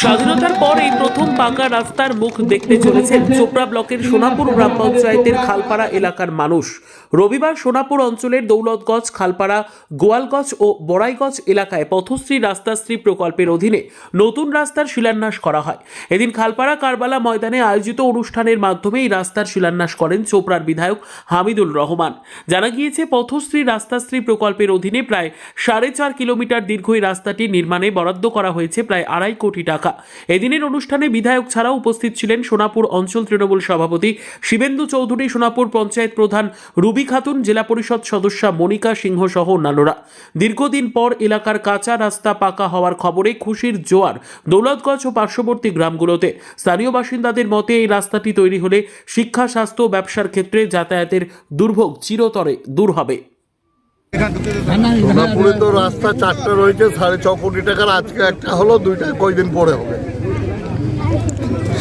স্বাধীনতার পর এই প্রথম পাকা রাস্তার মুখ দেখতে চলেছেন চোপড়া ব্লকের সোনাপুর গ্রাম পঞ্চায়েতের খালপাড়া এলাকার মানুষ। রবিবার সোনাপুর অঞ্চলের দৌলতগঞ্জ, খালপাড়া, গোয়ালগঞ্জ ও বড়াইগঞ্জ এলাকায় পথশ্রী রাস্তাশ্রী প্রকল্পের অধীনে নতুন রাস্তার শিলান্যাস করা হয়। এদিন খালপাড়া কারবালা ময়দানে আয়োজিত অনুষ্ঠানের মাধ্যমে এই রাস্তার শিলান্যাস করেন চোপড়ার বিধায়ক হামিদুল রহমান। জানা গিয়েছে, পথশ্রী রাস্তাশ্রী প্রকল্পের অধীনে প্রায় সাড়ে চার কিলোমিটার দীর্ঘ এই রাস্তাটি নির্মাণে বরাদ্দ করা হয়েছে প্রায় আড়াই কোটি টাকা। এদিনের অনুষ্ঠানে বিধায়ক ছাড়াও উপস্থিত ছিলেন সোনাপুর অঞ্চল তৃণমূল সভাপতি শিবেন্দু চৌধুরী, সোনাপুর পঞ্চায়েত প্রধান রুবি খাতুন, জেলা পরিষদ সদস্যা মনিকা সিংহ সহ অন্যান্যরা। দীর্ঘদিন পর এলাকার কাঁচা রাস্তা পাকা হওয়ার খবরে খুশির জোয়ার দৌলতগঞ্জ ও পার্শ্ববর্তী গ্রামগুলোতে। স্থানীয় বাসিন্দাদের মতে, এই রাস্তাটি তৈরি হলে শিক্ষা, স্বাস্থ্য ব্যবসার ক্ষেত্রে যাতায়াতের দুর্ভোগ চিরতরে দূর হবে। সোনাপুরে তো রাস্তা চারটা রয়েছে সাড়ে ছ কোটি টাকার আজকে একটা হলো দুইটা কয়দিন পরে হবে।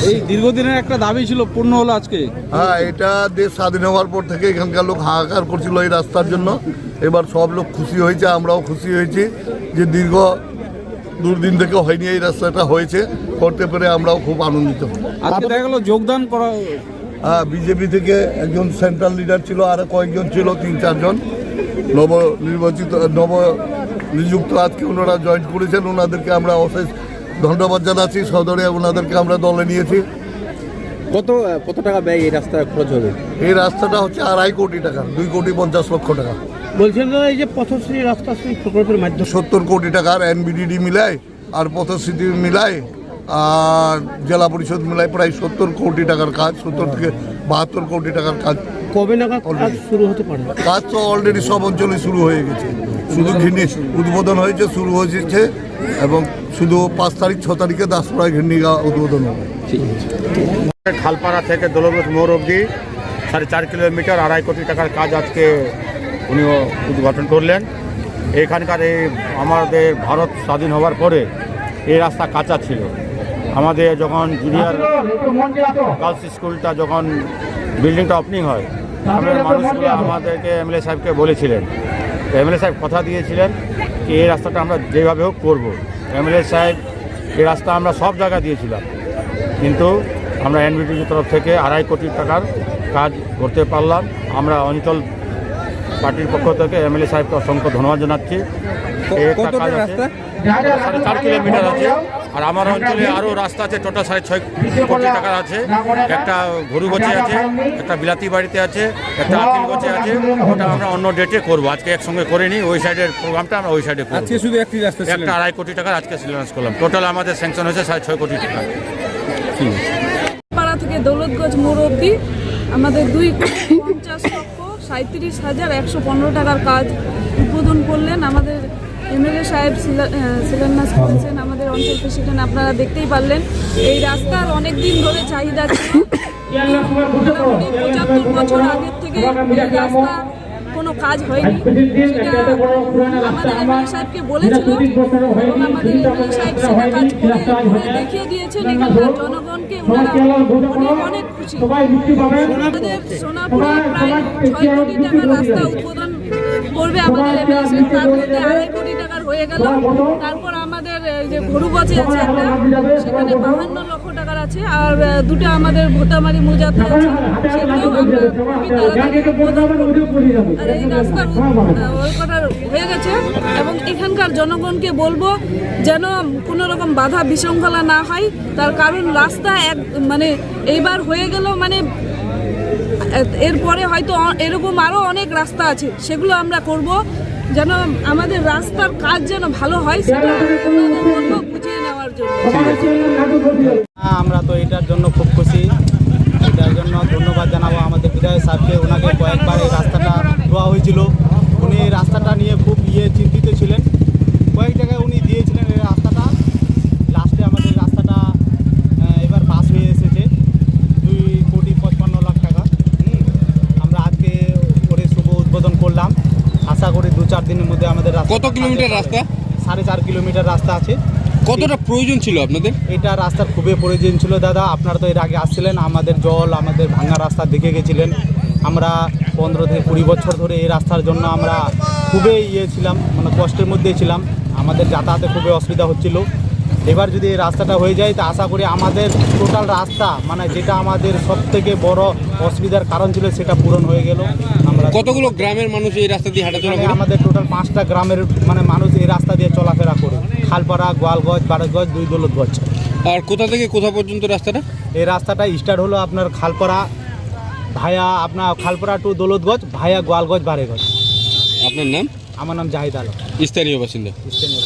এই দীর্ঘদিনের একটা দাবি ছিল পূর্ণ হলো আজকে। হ্যাঁ এটা দেশ স্বাধীন হওয়ার পর থেকে এখানকার লোক হাহাকার করছিল এই রাস্তার জন্য। এবার সব লোক খুশি হয়েছে আমরাও খুশি হয়েছি যে দীর্ঘ দুর্দিন থেকে হয়নি এই রাস্তাটা হয়েছে করতে পেরে আমরাও খুব আনন্দিত। আজকে দেখা গেল যোগদান করা হ্যাঁ বিজেপি থেকে একজন সেন্ট্রাল লিডার ছিল আর কয়েকজন ছিল তিন চারজন। নব নির্বাচিত নব নিযুক্ত আজকে ওনারা জয়েন করেছেন ওনাদেরকে আমরা অশেষ ধন্যবাদ জানাচ্ছি সদরে ওনাদেরকে আমরা দলে নিয়েছি। কত কত টাকা ব্যয় এই রাস্তা খরচ হবে? এই রাস্তাটা হচ্ছে আড়াই কোটি টাকা দুই কোটি পঞ্চাশ লক্ষ টাকা। বলছেন এই যে পথশ্রী রাস্তাশ্রী প্রকল্পের মাধ্যমে সত্তর কোটি টাকার এনবিডিডি মিলায় আর পথশ্রী মিলায় আর জেলা পরিষদ মিলায় প্রায় সত্তর কোটি টাকার কাজ সত্তর থেকে বাহাত্তর কোটি টাকার কাজ। কবে নাগাদ কাজ শুরু হতে পারে? কাজ তো অলরেডি সব অঞ্চলে শুরু হয়ে গেছে। শুধু ঘিন্নি উদ্বোধন হয়েছে শুরু হয়েছে এবং শুধু পাঁচ তারিখ ছ তারিখে দাসপাড়ায় ঘিন্নিগা উদ্বোধন হবে। খালপাড়া থেকে দৌলতগঞ্জ মোড় অবধি সাড়ে চার কিলোমিটার আড়াই কোটি টাকার কাজ আজকে উনি উদ্ঘাটন করলেন। এখানকার এই আমাদের ভারত স্বাধীন হওয়ার পরে এই রাস্তা কাঁচা ছিল। আমাদের যখন জুনিয়র গার্লস স্কুলটা যখন বিল্ডিংটা ওপেনিং হয়। আমাদের মানুষগুলো আমাদেরকে এমএলএ সাহেবকে বলেছিলেন। এমএলএ সাহেব কথা দিয়েছিলেন কি এই রাস্তাটা আমরা যেভাবে হোক করব। এমএলএ সাহেব এই রাস্তা আমরা সব জায়গায় দিয়েছিলাম। কিন্তু আমরা এনবিটির তরফ থেকে আড়াই কোটি টাকার কাজ করতে পারলাম। আমরা অঞ্চল পার্টির পক্ষ থেকে এমএলএ সাহেবকে অসংখ্য ধন্যবাদ জানাচ্ছি। এই একটা কাজ আছে। সাড়ে চার কিলোমিটার আছে। আর আমার অঞ্চলে আরও রাস্তা আছে টোটাল সাড়ে ছয় কোটি টাকার আছে। একটা গরু গছে আছে একটা বিলাতি বাড়িতে আছে একটা আপিল গছে আছে ওটা আমরা অন্য ডেটে করব। আজকে একসঙ্গে করিনি ওই সাইডের প্রোগ্রামটা আমরা ওই সাইডে করব। আজকে শুধু একটি রাস্তা একটা আড়াই কোটি টাকার আজকে শিলান্যাস করলাম। টোটাল আমাদের স্যাংশন হয়েছে সাড়ে ছয় কোটি টাকা। পাড়া থেকে দৌলতগঞ্জ মোড় অবধি আমাদের দুই কোটি পঞ্চাশ লক্ষ সাঁত্রিশ হাজার একশো পনেরো টাকার কাজ উদ্বোধন করলেন আমাদের এমএলএ সাহেব শিলান্যাস করেছেন। আমাদের অঞ্চল প্রেসিডেন্ট আপনারা দেখতেই পারলেন। এই রাস্তার অনেক দিন ধরে চাহিদা পঁচাত্তর বছর আগের থেকে রাস্তা কোনো কাজ হয়নি। সেটা আমাদের সাহেবকে বলেছিল এবং আমাদের সাহেব সেটা কাজ করে দেখিয়ে দিয়েছেন। এখানকার জনগণকে অনেক অনেক খুশি। আমাদের সোনাপুরে প্রায় ছয় কোটি টাকার রাস্তা উদ্বোধন করবে। আমাদের সাহেব, তার মধ্যে আড়াই কোটি টাকার হয়ে গেল। তারপর গরুগছে আছে একটা, সেখানে বাহান্ন লক্ষ টাকার আছে, আর দুটো আমাদের ভোটামারি মোজাতে আছে হয়ে গেছে, এবং এখানকার জনগণকে বলব যেন কোনো রকম বাধা বিশৃঙ্খলা না হয়। তার কারণ রাস্তা এক মানে এইবার হয়ে গেল মানে এরপরে হয়তো এরকম আরও অনেক রাস্তা আছে, সেগুলো আমরা করব। যেন আমাদের রাস্তার কাজ যেন ভালো হয় সেটা বুঝিয়ে নেওয়ার জন্য। হ্যাঁ, আমরা তো এটার জন্য খুব খুশি। এটার জন্য ধন্যবাদ জানাব আমাদের বিধায়ক সাহেবকে ওনাকে কয়েকবার এই রাস্তাটা দেওয়া হয়েছিল। উনি রাস্তাটা নিয়ে খুব ইয়ে চিন্তিত ছিলেন। কয়েক জায়গায় উনি দিয়েছিলেন এই রাস্তাটা। লাস্টে আমাদের রাস্তাটা এবার পাস হয়ে এসেছে। দুই কোটি পঁচপান্ন লাখ টাকা। আমরা আজকে করে শুভ উদ্বোধন করলাম। আশা করি দু চার দিনের মধ্যে আমাদের রাস্তা কত কিলোমিটার রাস্তা? সাড়ে চার কিলোমিটার রাস্তা আছে। কতটা প্রয়োজন ছিল আপনাদের? এটা রাস্তার খুবই প্রয়োজন ছিল দাদা। আপনারা তো এর আগে আসছিলেন আমাদের জল আমাদের ভাঙা রাস্তা দেখে গেছিলেন। আমরা পনেরো থেকে কুড়ি বছর ধরে এই রাস্তার জন্য আমরা খুবই ইয়ে ছিলাম মানে কষ্টের মধ্যে ছিলাম। আমাদের যাতায়াতে খুবই অসুবিধা হচ্ছিল। এবার যদি এই রাস্তাটা হয়ে যায় তো আশা করি আমাদের টোটাল রাস্তা মানে যেটা আমাদের সব থেকে বড় অসুবিধার কারণ ছিল সেটা পূরণ হয়ে গেল। কতগুলো গ্রামের মানুষ এই রাস্তা দিয়ে হাঁটাচলা করে? আমাদের টোটাল পাঁচটা গ্রামের মানে মানুষ এই রাস্তা দিয়ে চলাফেরা করে। খালপাড়া গোয়ালগঞ্জ বারোগঞ্জ দুই দৌলতগঞ্জ। আর কোথা থেকে কোথা পর্যন্ত রাস্তাটা? এই রাস্তাটা স্টার্ট হলো আপনার খালপাড়া ভায়া আপনার খালপাড়া টু দৌলতগঞ্জ ভায়া গোয়ালগঞ্জ বারেগঞ্জ আপনার নাম? আমার নাম জাহিদ আলম। স্থানীয় বাসিন্দা। স্টেশন